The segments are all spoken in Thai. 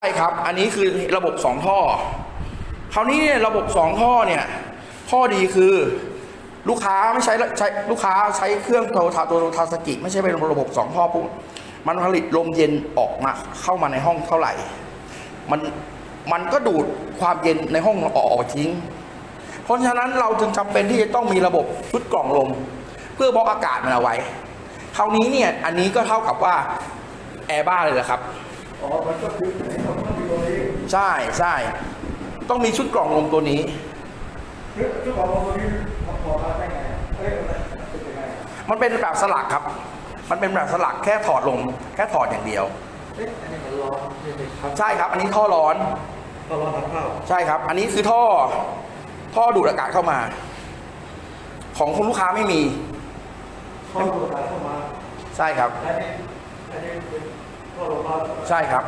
ใช่ครับ อันนี้คือระบบสองท่อ คราวนี้เนี่ยระบบสองท่อเนี่ย ข้อดีคือลูกค้าไม่ใช้ใช้ลูกค้าใช้เครื่องโทรทาตัวทาสกิ ไม่ใช่เป็นระบบสองท่อปุ๊บมันผลิตลมเย็นออกมาเข้ามาในห้องเท่าไหร่ มันมันก็ดูดความเย็นในห้องออกออกทิ้ง เพราะฉะนั้นเราจึงจำเป็นที่จะต้องมีระบบชุดกล่องลม เพื่อบล็อกอากาศมันเอาไว้ คราวนี้เนี่ยอันนี้ก็เท่ากับว่าแอร์บ้าเลยแหละครับ ใช่ใช่ต้องมีชุดกล่องลมตัวนี้คือเจ้าของตรงนี้พอพอมาได้ไงเอ้ยมันเป็นยังไงมันเป็นแบบสลักครับ มันเป็นแบบสลักแค่ถอดลงแค่ถอดอย่างเดียวเอ๊ะอันนี้มันร้อนใช่ไหมครับใช่ครับ อันนี้ท่อร้อนก็ร้อนทำข้าวใช่ครับ อันนี้คือท่อ ท่อดูดอากาศเข้ามา ของคุณลูกค้าไม่มีข้าวดูดเข้ามา ใช่ครับอันนี้อันนี้ ใช่ครับ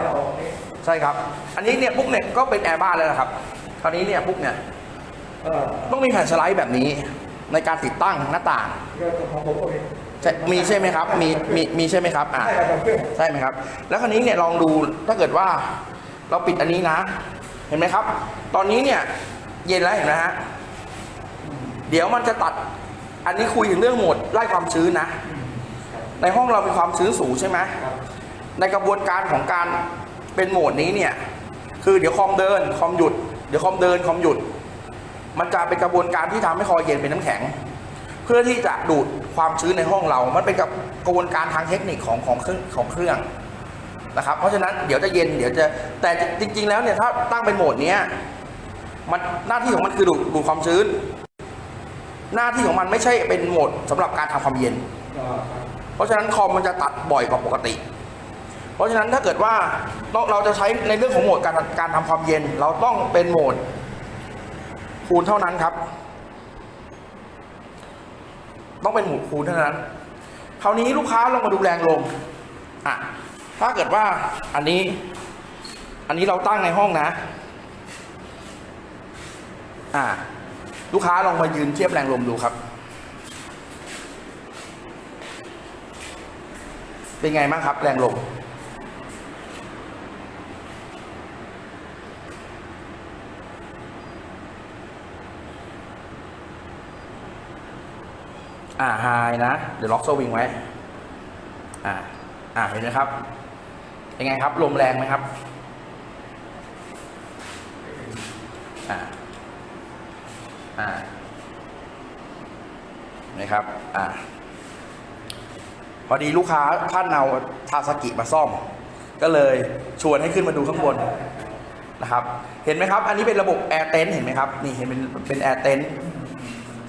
ใช่ครับ อันนี้เนี่ยปุ๊บเนี่ยก็เป็นแอร์บ้านแล้วนะครับ คราวนี้เนี่ยปุ๊บเนี่ยต้องมีแผ่นสไลด์แบบนี้ ในการติดตั้งหน้าต่างมีใช่มีใช่ไหมครับ มีมีมีใช่ไหมครับอ่าใช่ไหมครับ แล้วคราวนี้เนี่ยลองดูถ้าเกิดว่าเราปิดอันนี้นะ เห็นไหมครับ ตอนนี้เนี่ยเย็นแล้วเห็นไหมฮะเดี๋ยวมันจะตัดอันนี้คุยถึงเรื่องโหมดไล่ความชื้นนะ ในห้องเรามีความชื้นสูงใช่ไหม ในกระบวนการของการเป็นโหมดนี้เนี่ยคือเดี๋ยวคอมเดินคอมหยุดเดี๋ยวคอมเดินคอมหยุด มันจะเป็นกระบวนการที่ทำให้คอเย็นเป็นน้ำแข็ง เพื่อที่จะดูดความชื้นในห้องเรา มันเป็นกับกระบวนการทางเทคนิคของของเครื่องของเครื่องนะครับ เพราะฉะนั้นเดี๋ยวจะเย็นเดี๋ยวจะแต่จริง ๆ แล้วเนี่ยถ้าตั้งเป็นโหมดนี้มันหน้าที่ของมันคือดูดดูดความชื้น หน้าที่ของมันไม่ใช่เป็นโหมดสำหรับการทำความเย็น เพราะฉะนั้นคอมมันจะตัดบ่อยกว่าปกติ ราะฉะนั้นถ้าเกิดว่าเราเราจะใช้ในเรื่องของโหมดการการทำความเย็น เราต้องเป็นโหมดคูณเท่านั้นครับ ต้องเป็นโหมดคูณเท่านั้น คราวนี้ลูกค้าลองมาดูแรงลมอะถ้าเกิดว่าอันนี้ อันนี้เราตั้งในห้องนะ อ่า ลูกค้าลองมายืนเทียบแรงลมดูครับ เป็นไงบ้างครับ แรงลม อ่าไฮนะ เดี๋ยวล็อกโซวิงไว้ อ่า อ่าเห็นไหมครับเป็นไงครับ ลมแรงไหมครับ อ่า อ่านะครับ อ่า พอดีลูกค้าท่านเอาทาสกิมาซ่อม ก็เลยชวนให้ขึ้นมาดูข้างบนนะครับ เห็นไหมครับ อันนี้เป็นระบบแอร์เต็นเห็นไหมครับ นี่เห็นเป็นเป็นแอร์เต็น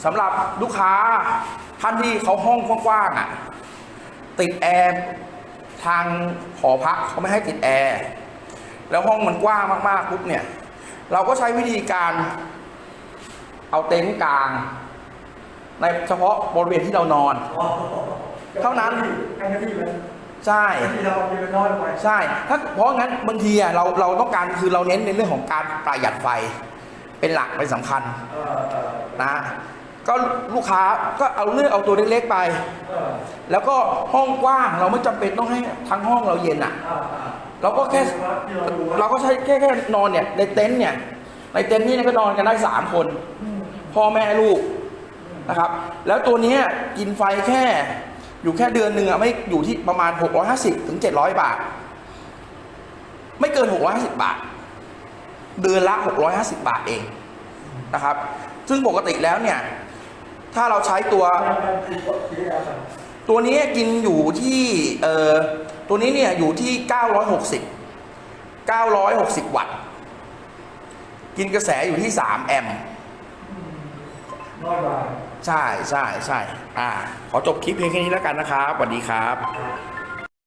สำหรับลูกค้า ท่านที่เขาห้องกว้างๆอะ ติดแอร์ทางหอพักเขาไม่ให้ติดแอร์แล้วห้องมันกว้างมากๆปุ๊บเนี่ย เราก็ใช้วิธีการเอาเต็นท์กลาง ในเฉพาะบริเวณที่เรานอนอเท่านั้นให้หน้าที่มันใช่ใช่ ถ้าเพราะงั้นบางทีอะเราเราต้องการคือเราเน้นในเรื่องของการประหยัดไฟ เป็นหลักเป็นสำคัญนะ ก็ลูกค้าก็เอาเลือกเอาตัวเล็กๆไปเออแล้วก็ห้องกว้างเราไม่จำเป็นต้องให้ทั้งห้องเราเย็นอะอ่าอ่าเราก็แค่ที่เราดูเราก็ใช้แค่แค่นอนเนี่ยในเต็นท์เนี่ยในเต็นท์นี่ก็นอนกันได้สามคนพ่อแม่ลูกนะครับ แล้วตัวเนี้ยกินไฟแค่อยู่แค่เดือนหนึ่งอะไม่อยู่ที่ประมาณ 650ถึง700 บาท ไม่เกิน 650 บาท เดือนละ 650 บาทเองนะครับ ซึ่งปกติแล้วเนี่ย ถ้าเราใช้ตัว ตัวนี้กินอยู่ที่เอ่อตัวนี้เนี่ยอยู่ที่ 960 960 วัตต์ กินกระแสอยู่ที่ 3 แอมป์น้อยกว่าใช่ใช่ใช่อ่า ขอจบคลิปเพียงแค่นี้แล้วกันนะครับสวัสดีครับครับ